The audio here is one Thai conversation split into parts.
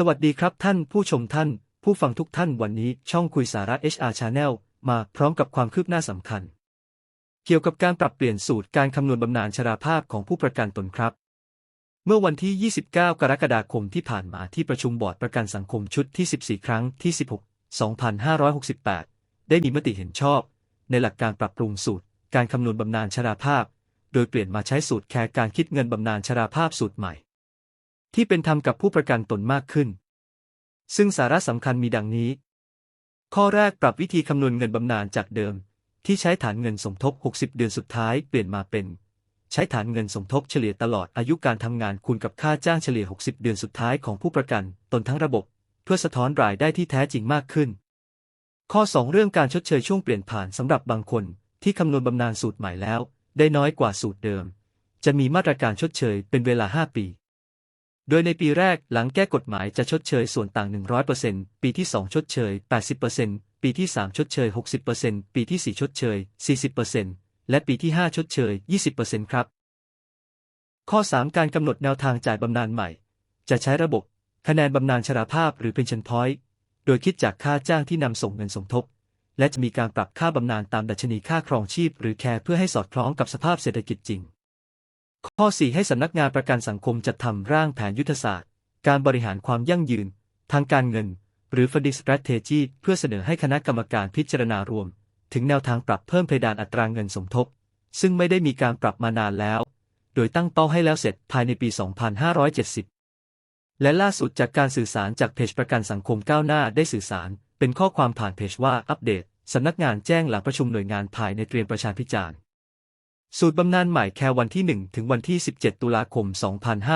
สวัสดีครับท่านผู้ชมท่าน ผู้ฟังทุกท่านวันนี้ช่องคุยสาระ HR Channel มาพร้อมกับความคืบหน้าสำคัญ เกี่ยวกับการปรับเปลี่ยนสูตรการคำนวณบำนาญชราภาพของผู้ประกันตนครับ เมื่อวันที่ 29 กรกฎาคมที่ผ่านมาที่ประชุมบอร์ดประกันสังคมชุดที่ 14 ครั้งที่ 16 2568 ได้มีมติเห็นชอบ ในหลักการปรับปรุงสูตร การคำนวณบำนาญชราภาพ โดยเปลี่ยนมาใช้สูตรแคร์การคิดเงินบำนาญชราภาพสูตรใหม่ ที่เป็นธรรมกับผู้ประกันตนมากขึ้น ซึ่งสาระสำคัญมีดังนี้ ข้อแรกปรับวิธีคำนวณเงินบำนาญจากเดิม ที่ใช้ฐานเงินสมทบ 60 เดือนสุดท้ายเปลี่ยนมาเป็น ใช้ฐานเงินสมทบเฉลี่ยตลอดอายุการทำงานคูณกับค่าจ้างเฉลี่ย 60 เดือนสุดท้ายของผู้ประกันตนทั้งระบบ เพื่อสะท้อนรายได้ที่แท้จริงมากขึ้น ข้อ 2 เรื่องการชดเชยช่วงเปลี่ยนผ่านสำหรับบางคนที่คำนวณบำนาญสูตรใหม่แล้ว ได้น้อยกว่าสูตรเดิม จะมีมาตรการชดเชยเป็นเวลา 5 ปี โดยในปีแรกหลังแก้กฎหมายจะชดเชยส่วนต่าง 100%ปีที่ 2 ชดเชย 80%ปีที่ 3 ชดเชย 60%ปีที่ 4 ชดเชย 40%และปีที่ 5 ชดเชย 20%ครับ ข้อ 3 การกำหนดแนวทางจ่ายบำนาญใหม่ จะใช้ระบบ คะแนนบำนาญชราภาพหรือ pension point โดยคิดจากค่าจ้างที่นำส่งเงินสมทบ และจะมีการปรับค่าบำนาญตามดัชนีค่าครองชีพ หรือแคร์เพื่อให้สอดคล้องกับสภาพเศรษฐกิจจริง ข้อ 4 ให้สำนักงานประกันสังคมจัดทำร่างแผนยุทธศาสตร์ การบริหารความยั่งยืน ทางการเงิน หรือ funding strategy เพื่อเสนอให้คณะกรรมการพิจารณารวม ถึงแนวทางปรับเพิ่มเพดานอัตราเงินสมทบ ซึ่งไม่ได้มีการปรับมานานแล้ว โดยตั้งเป้าให้แล้วเสร็จภายในปี 2570 และล่าสุดจากการสื่อสารจากเพจประกันสังคมก้าวหน้าได้สื่อสาร เป็นข้อความผ่านเพจว่าอัปเดตสำนักงานแจ้งหลังประชุมหน่วยงานภายในเตรียมประชาพิจารณ์ สูตรบำนาญใหม่แค่วันที่ 1 ถึงวันที่ 17 ตุลาคม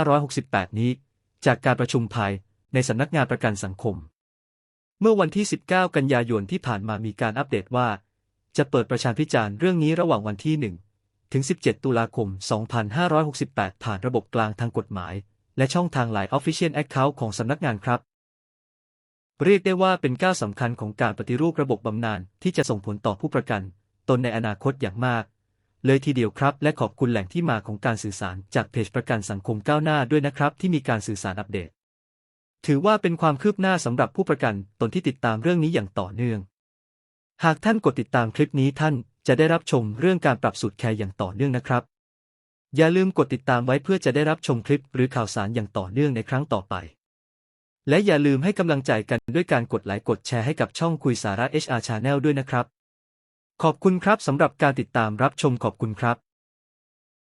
2568 นี้ จากการประชุมภายในสำนักงานประกันสังคม เมื่อวันที่ 19 กันยายนที่ผ่านมามีการอัปเดตว่า จะเปิดประชาพิจารณ์เรื่องนี้ระหว่างวันที่ 1 ถึง 17 ตุลาคม 2568 ผ่านระบบกลางทางกฎหมาย และช่องทางหลาย Official Account ของสำนักงานครับเรียกได้ว่าเป็นก้าวสำคัญของการปฏิรูประบบบำนาญที่จะส่งผลต่อผู้ประกัน ตนในอนาคตอย่างมาก เลยทีเดียวครับ และขอบคุณแหล่งที่มาของการสื่อสารจากเพจประกันสังคมก้าวหน้าด้วยนะครับที่มีการสื่อสารอัปเดต ถือว่าเป็นความคืบหน้าสำหรับผู้ประกันตนที่ติดตามเรื่องนี้อย่างต่อเนื่อง หากท่านกดติดตามคลิปนี้ท่านจะได้รับชมเรื่องการปรับสูตรแคร์อย่างต่อเนื่องนะครับ อย่าลืมกดติดตามไว้เพื่อจะได้รับชมคลิปหรือข่าวสารอย่างต่อเนื่องในครั้งต่อไป และอย่าลืมให้กำลังใจกันด้วยการกดไลค์กดแชร์ให้กับช่องคุยสาระ HR Channel ด้วยนะครับ ขอบคุณครับสำหรับการติดตามรับชมขอบคุณครับ